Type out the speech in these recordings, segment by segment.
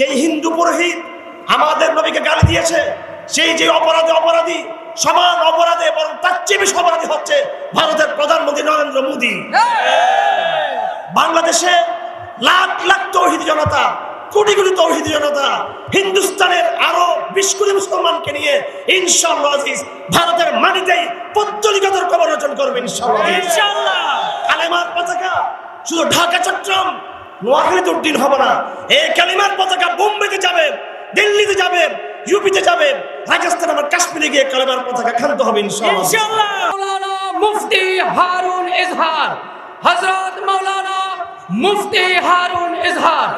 যে হিন্দু পুরোহিত আমাদের নবীকে গালি দিয়েছে সেই যে অপরাধে অপরাধী সমান অপরাধে বরং তার চেয়ে বেশি অপরাধী হচ্ছে ভারতের প্রধানমন্ত্রী নরেন্দ্র মোদী। বাংলাদেশে লাখ লাখ তৌহিদ জনতা কোটি কোটি তৌহিদ জনতা হিন্দুস্তানের আরও বিশ কোটি মুসলমানকে নিয়ে ইনশাআল্লাহ আজিজ ভারতের মাটিতেই পত্তলিকতার কবর রচন করবে ইনশাআল্লাহ। ইনশাআল্লাহ। কালেমার পতাকা শুধু ঢাকা চট্টগ্রাম নোয়াখালীতে উড্ডীন হবে না। এই কালিমার পতাকা বোম্বেতে যাবে দিল্লিতে যাবে ইউপিতে যাবে রাজস্থান আমার কাশ্মীরে গিয়ে কালেমার পতাকা খান্ত হবে ইনশাআল্লাহ। ইনশাআল্লাহ। মুফতি হারুন ইজহার হযরত মৌলানা মুফতি হারুন ইজহার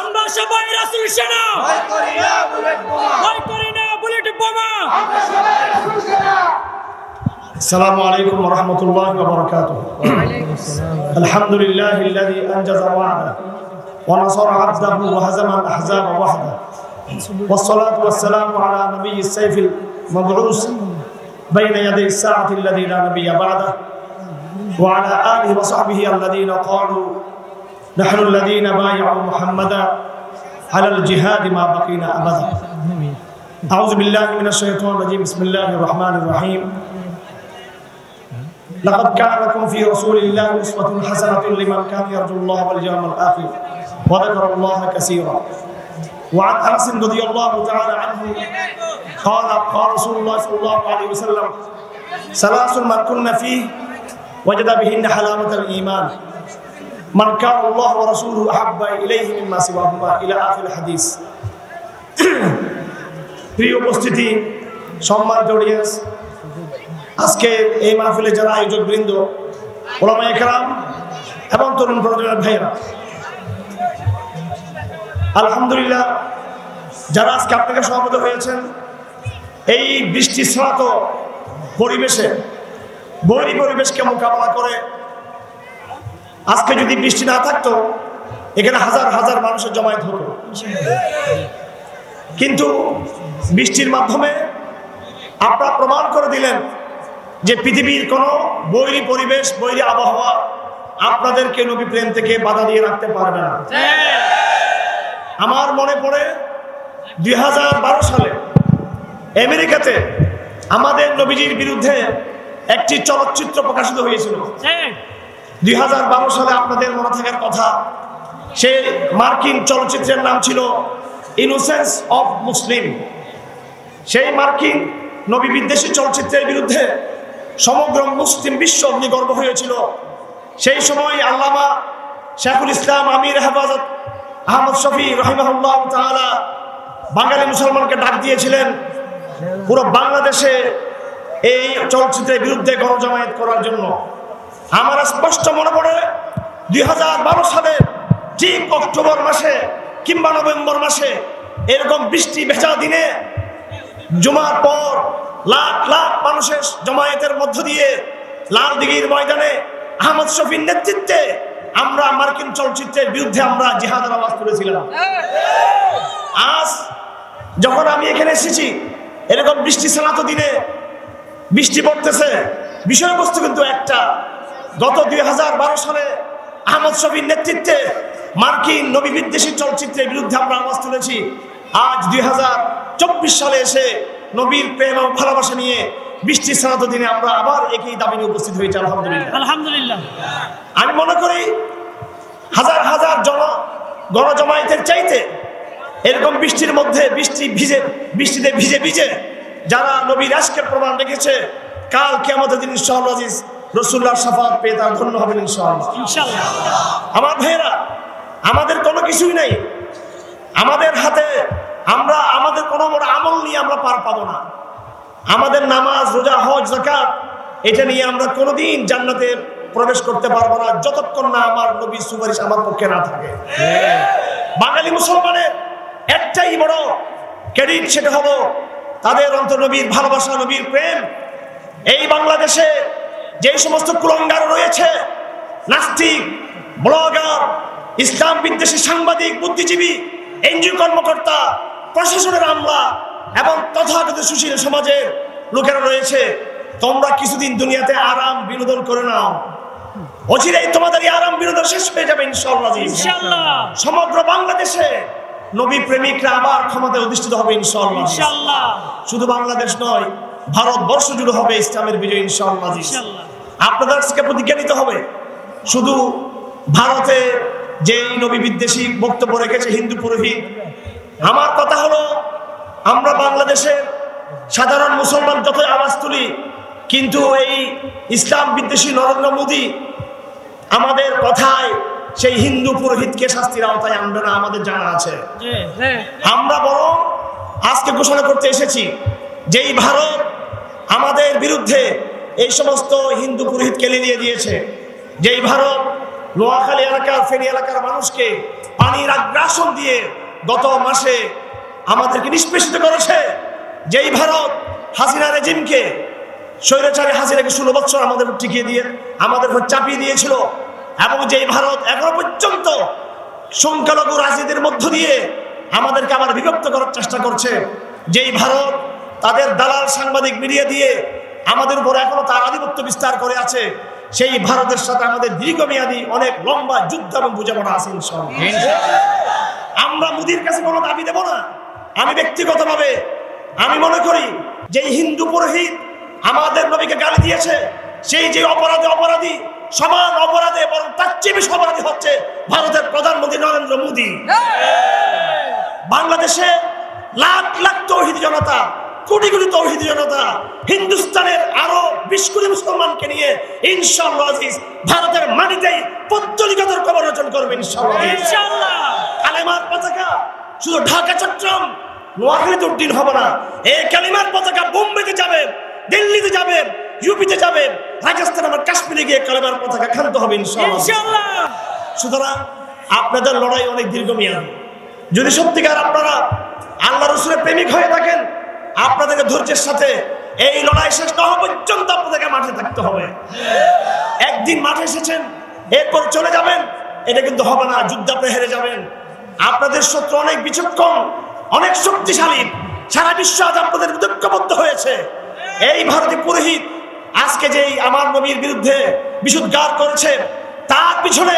আমরা সবাই রাসূল সেনা। ভয় করি না। বুলেট বোমা السلام عليكم ورحمة الله وبركاته الحمد لله الذي أنجز وعده ونصر عبده وهزم الأحزاب وحده والصلاة والسلام على نبي السيف المبعوث بين يدي الساعة الذي لا نبي بعده وعلى آله وصحبه الذين قالوا نحن الذين بايعوا محمدا على الجهاد ما بقينا أبدا أعوذ بالله من الشيطان الرجيم. بسم الله الرحمن الرحيم. لقد كان لكم في رسول الله أسوة حسنة لمن كان يرجو الله واليوم الآخر وذكر الله كثيرا. وعن أنس رضي الله تعالى عنه قال قال رسول الله صلى الله عليه وسلم ثلاث من كن فيه وجد بهن حلاوة الإيمان. من كان الله ورسوله أحب إليه مما سواهما. إلى آخر الحديث. প্রিয় উপস্থিতি, সম্মানিত অডিয়েন্স আজকে এই মাহফিলে যারা আয়োজক বৃন্দ, ওলামা একরাম এবং তরুণ প্রজন্মের ভাইয়েরা, আলহামদুলিল্লাহ যারা আজকে আপনাকে সভাপতি হয়েছেন, এই বৃষ্টি স্নাত পরিবেশে, বৈরী পরিবেশকে মোকাবেলা করে আজকে যদি বৃষ্টি না থাকতো, এখানে হাজার হাজার মানুষের জমায়েত হতো। কিন্তু বৃষ্টির মাধ্যমে আপনারা প্রমাণ করে দিলেন যে পৃথিবীর কোনো বৈরী পরিবেশ, বৈরী আবহাওয়া আপনাদেরকে নবী প্রেম থেকে বাধা দিয়ে রাখতে পারবে না। আমার মনে পড়ে দু হাজার বারো সালে আমেরিকাতে আমাদের নবীজির বিরুদ্ধে একটি চলচ্চিত্র প্রকাশিত হয়েছিল। দুই হাজার বারো সালে আপনাদের মনে থাকার কথা, সেই মার্কিন চলচ্চিত্রের নাম ছিল ইনোসেন্স অফ মুসলিম সেই মার্কিন নবী বিদ্বেষী চলচ্চিত্রের বিরুদ্ধে সমগ্র মুসলিম বিশ্ব অগ্নিগর্ব হয়েছিল। সেই সময় আল্লামা শেখুল ইসলাম আমির হেফাজত আহমদ শফি রহিমাহুল্লাহ বাঙালি মুসলমানকে ডাক দিয়েছিলেন পুরো বাংলাদেশে এই চলচ্চিত্রের বিরুদ্ধে গণজমায়েত করার জন্য। আমার স্পষ্ট মনে পড়ে, দুই সালের ঠিক অক্টোবর মাসে কিংবা নভেম্বর মাসে এরকম বৃষ্টি ভেজা দিনে জুমার পর লাখ লাখ মানুষের জমায়েতের মধ্য দিয়ে লাল দিঘির ময়দানে আহমদ শফির নেতৃত্বে আমরা মার্কিন চলচ্চিত্রের বিরুদ্ধে আমরা জিহাদের আওয়াজ তুলেছিলাম। আজ যখন আমি এখানে এসেছি, এরকম বৃষ্টি সালাত দিনে বৃষ্টি পড়তেছে, বিষয়বস্তু কিন্তু একটা। গত দুই হাজার বারো সালে আহমদ শফির নেতৃত্বে মার্কিন নবী বিদ্বেষী চলচ্চিত্রের বিরুদ্ধে আমরা আওয়াজ তুলেছি। আজ দুই হাজার চব্বিশ সালে এসে নবীর প্রেম এবং ভালোবাসা নিয়ে বৃষ্টি সালাত দিনে আমরা আবার একই দাবি নিয়ে উপস্থিত হয়েছি আলহামদুলিল্লাহ। আলহামদুলিল্লাহ। আমি মনে করি হাজার হাজার জন গণজমায়েতের চাইতে এরকম বৃষ্টির মধ্যে বৃষ্টি ভিজে বৃষ্টিতে ভিজে ভিজে যারা নবীর আজকের প্রমাণ রেখেছে কাল কেমতের দিন ইনশাআল্লাহ আজিজ রসুল্লাহ সাফাত পেয়ে তারা ধন্য হবেন ইনশাআল্লাহ। আমার ভাইয়েরা আমাদের কোনো কিছুই নেই। আমাদের হাতে আমরা, আমাদের কোনো বড় আমল নিয়ে আমরা পার পাবো না। আমাদের নামাজ, রোজা, হজ জাকাত এটা নিয়ে আমরা কোনোদিন জান্নাতে প্রবেশ করতে পারব না, যতক্ষণ না আমার নবীর সুপারিশ আমার পক্ষে না থাকে। বাঙালি মুসলমানের একটাই বড় ক্রেডিট সেটা হলো তাদের অন্তর নবীর ভালোবাসা, নবীর প্রেম। এই বাংলাদেশে যে সমস্ত কুলঙ্গার রয়েছে, নাস্তিক, ব্লগার, ইসলাম বিদ্বেষী সাংবাদিক, বুদ্ধিজীবী এনজিও কর্মকর্তা প্রশাসনের আমলা এবং তথাগত সুশীল সমাজের লোকেরা রয়েছে। তোমরা কিছুদিন দুনিয়াতে আরাম বিনোদন করে নাও। অচিরেই তোমাদের এই আরাম বিনোদন শেষ হয়ে যাবে ইনশাআল্লাহ। ইনশাআল্লাহ। সমগ্র বাংলাদেশে নবী প্রেমিকরা আবার ক্ষমতায় অধিষ্ঠিত হবে ইনশাআল্লাহ। ইনশাআল্লাহ। শুধু বাংলাদেশ নয় ভারতবর্ষ জুড়ে হবে ইসলামের বিজয় ইনশাআল্লাহ। ইনশাআল্লাহ। আপনাদের আজকে প্রতিজ্ঞা নিতে হবে শুধু ভারতে যেই নবী বিদ্বেষী বক্তব্য রেখেছে হিন্দু পুরোহিত আমার কথা হলো আমরা বাংলাদেশের সাধারণ মুসলমান যতই আওয়াজ তুলি কিন্তু এই ইসলাম বিদ্বেষী নরেন্দ্র মোদী আমাদের কথায় সেই হিন্দু পুরোহিতকে শাস্তির আওতায় আনবে না আমাদের জানা আছে। আমরা বরং আজকে ঘোষণা করতে এসেছি যেই ভারত আমাদের বিরুদ্ধে এই সমস্ত হিন্দু পুরোহিতকে লিলিয়ে দিয়েছে যেই ভারত নোয়াখালী এলাকার ফেরি এলাকার মানুষকে পানির আগ্রাসন দিয়ে গত মাসে আমাদেরকে নিষ্পেষিত করেছে। যেই ভারত হাসিনা রেজিমকে স্বৈরাচারী হাসিনাকে ষোলো বছর আমাদের টিকিয়ে দিয়ে, আমাদের উপর চাপিয়ে দিয়েছিল এবং যেই ভারত এখনও পর্যন্ত সংখ্যালঘু রাজনীতির মধ্য দিয়ে আমাদেরকে আবার বিভক্ত করার চেষ্টা করছে, যেই ভারত তাদের দালাল সাংবাদিক মিডিয়া দিয়ে আমাদের উপর এখনও তার আধিপত্য বিস্তার করে আছে সেই ভারতের সাথে আমাদের দীর্ঘমেয়াদী অনেক লম্বা যুদ্ধ এবং বোঝাপড়া আছে। আমরা মুদির কাছে কোনো দাবি দেব না। আমি ব্যক্তিগতভাবে আমি মনে করি যে হিন্দু পুরোহিত আমাদের নবীকে গালি দিয়েছে সেই যে অপরাধে অপরাধী সমান অপরাধে বরং তার চেয়ে বেশি অপরাধী হচ্ছে ভারতের প্রধানমন্ত্রী নরেন্দ্র মোদী। বাংলাদেশে লাখ লাখ তৌহিদ জনতা কোটি কোটি তৌহিদ জনতা হিন্দুস্তানের আরও বিশ কোটি মুসলমানকে নিয়ে ইনশাআল্লাহ আজিজ ভারতের মাটিতেই পত্তলিকতার কবর রচন করবে ইনশাআল্লাহ। আজিজ। ইনশাআল্লাহ। কালেমার পতাকা শুধু ঢাকা চট্টগ্রাম নোয়াখালীতে উড্ডীন হবে না। এই কালিমার পতাকা বোম্বেতে যাবে দিল্লিতে যাবে ইউপিতে যাবে রাজস্থান আমার কাশ্মীরে গিয়ে কালেমার পতাকা খান্ত হবে ইনশাআল্লাহ। ইনশাআল্লাহ। সুতরাং আপনাদের লড়াই অনেক দীর্ঘমেয়াদী। যদি সত্যিকার আপনারা আল্লাহ রসুলের প্রেমিক হয়ে থাকেন আপনাদেরকে ধৈর্যের সাথে এই লড়াই শেষ না হওয়া পর্যন্ত আপনাদেরকে মাঠে থাকতে হবে। একদিন মাঠে এসেছেন, এরপর চলে যাবেন, এটা কিন্তু হবে না, যুদ্ধ আপনি হেরে যাবেন। আপনাদের শত্রু অনেক বিচক্ষণ, অনেক শক্তিশালী, সারা বিশ্ব আজ আপনাদের ঐক্যবদ্ধ হয়েছে। এই ভারতীয় পুরোহিত আজকে যেই আমার নবীর বিরুদ্ধে বিশুদ্ধার করেছে, তার পিছনে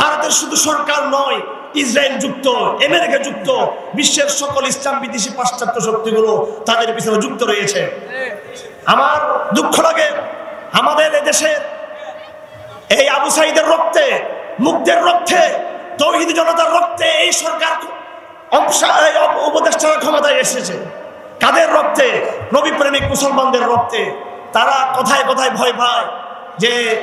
ভারতের শুধু সরকার নয় ইসরায়েল যুক্ত, আমেরিকা যুক্ত, বিশ্বের সকল ইসলাম বিদেশি পাশ্চাত্য শক্তিগুলো তাদের পিছনে যুক্ত রয়েছে। আমার দুঃখ লাগে, আমাদের এদেশের এই আবু সাইদের রক্তে, মুগ্ধের রক্তে, তৌহিদ জনতার রক্তে এই সরকার অপ- ক্ষমতায় এসেছে। কাদের রক্তে? নবী প্রেমিক মুসলমানদের রক্তে। তারা কথায় কথায় ভয় পায় যে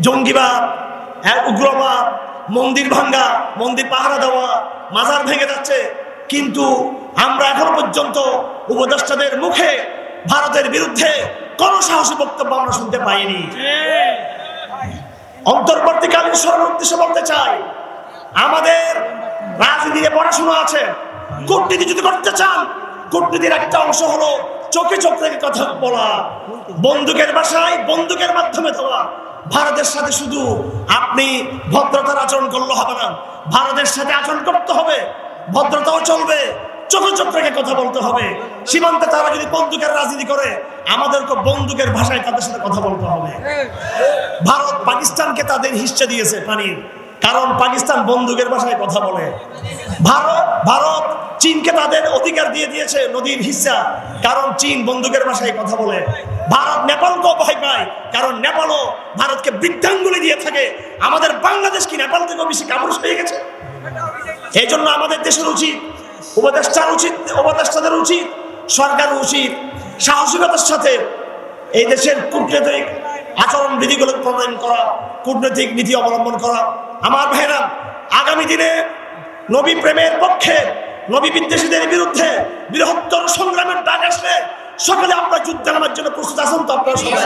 জঙ্গিবাদ হ্যাঁ, উগ্রবাদ মন্দির ভাঙ্গা মন্দির পাহারা দেওয়া মাজার ভেঙে যাচ্ছে। কিন্তু আমরা এখনও পর্যন্ত উপদেষ্টাদের মুখে ভারতের বিরুদ্ধে কোনো সাহসী বক্তব্য আমরা শুনতে পাইনি। অন্তর্বর্তীকালীন সরকার উদ্দেশ্যে বলতে চাই আমাদের রাজনীতিতে পড়াশোনা আছে কূটনীতি যদি করতে চান কূটনীতির একটা অংশ হলো চোখে চোখ রেখে কথা বলা বন্দুকের বাসায় বন্দুকের মাধ্যমে দেওয়া ভারতের সাথে শুধু আপনি ভদ্রতার আচরণ করলে হবে না, ভারতের সাথে আচরণ করতে হবে, ভদ্রতাও চলবে, চোখে চোখ কথা বলতে হবে। সীমান্তে তারা যদি বন্দুকের রাজনীতি করে, আমাদেরকে বন্দুকের ভাষায় তাদের সাথে কথা বলতে হবে। ভারত পাকিস্তানকে তাদের হিস্সা দিয়েছে পানির, কারণ পাকিস্তান বন্দুকের ভাষায় কথা বলে। ভারত ভারত চীনকে তাদের অধিকার দিয়ে দিয়েছে নদীর হিস্সা, কারণ চীন বন্দুকের ভাষায় কথা বলে। ভারত নেপালকেও ভয় পায়। কারণ নেপালও ভারতকে বৃদ্ধাঙ্গুলি দিয়ে থাকে। আমাদের বাংলাদেশ কি নেপাল থেকেও বেশি কামড় হয়ে গেছে? এই জন্য আমাদের দেশের উচিত, উপদেষ্টার উচিত, উপদেষ্টাদের উচিত সরকার উচিত সাহসিকতার সাথে এই দেশের কূটনৈতিক আচরণ বিধিগুলো প্রণয়ন করা, কূটনৈতিক নীতি অবলম্বন করা। আমার ভাইরা আগামী দিনে নবী প্রেমের পক্ষে নবী বিদ্বেষীদের বিরুদ্ধে বৃহত্তর সংগ্রামের ডাক আসলে সকালে আপনার যুদ্ধে নামার জন্য প্রস্তুত আছেন তো আপনার সবাই?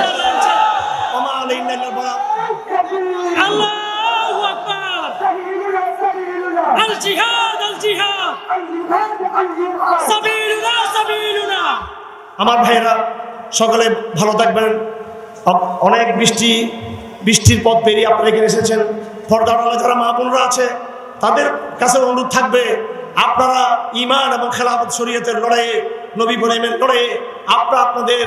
আমার ভাইয়েরা সকলে ভালো থাকবেন। অনেক বৃষ্টি বৃষ্টির পথ পেরিয়ে আপনারা এখানে এসেছেন। ফরদাওয়ালা যারা মা বোনরা আছে তাদের কাছে অনুরোধ থাকবে আপনারা ইমান এবং খেলাফত শরীয়তের লড়াইয়ে নবী বলেমের লড়াইয়ে আপনারা আপনাদের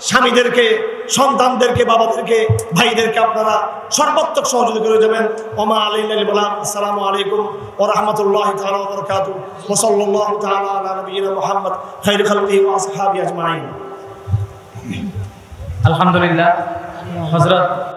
স্বামীদেরকে, সন্তানদেরকে, বাবাদেরকে, ভাইদেরকে আপনারা সর্বাত্মক সহযোগিতা করে যাবেন। ওমা আলী বলাম আসসালামু আলাইকুম ও রহমতুল্লাহ নবিয়িনা মুহাম্মদ ওয়া আসহাবিহি আজমাইন। আলহামদুলিল্লাহ। হজরত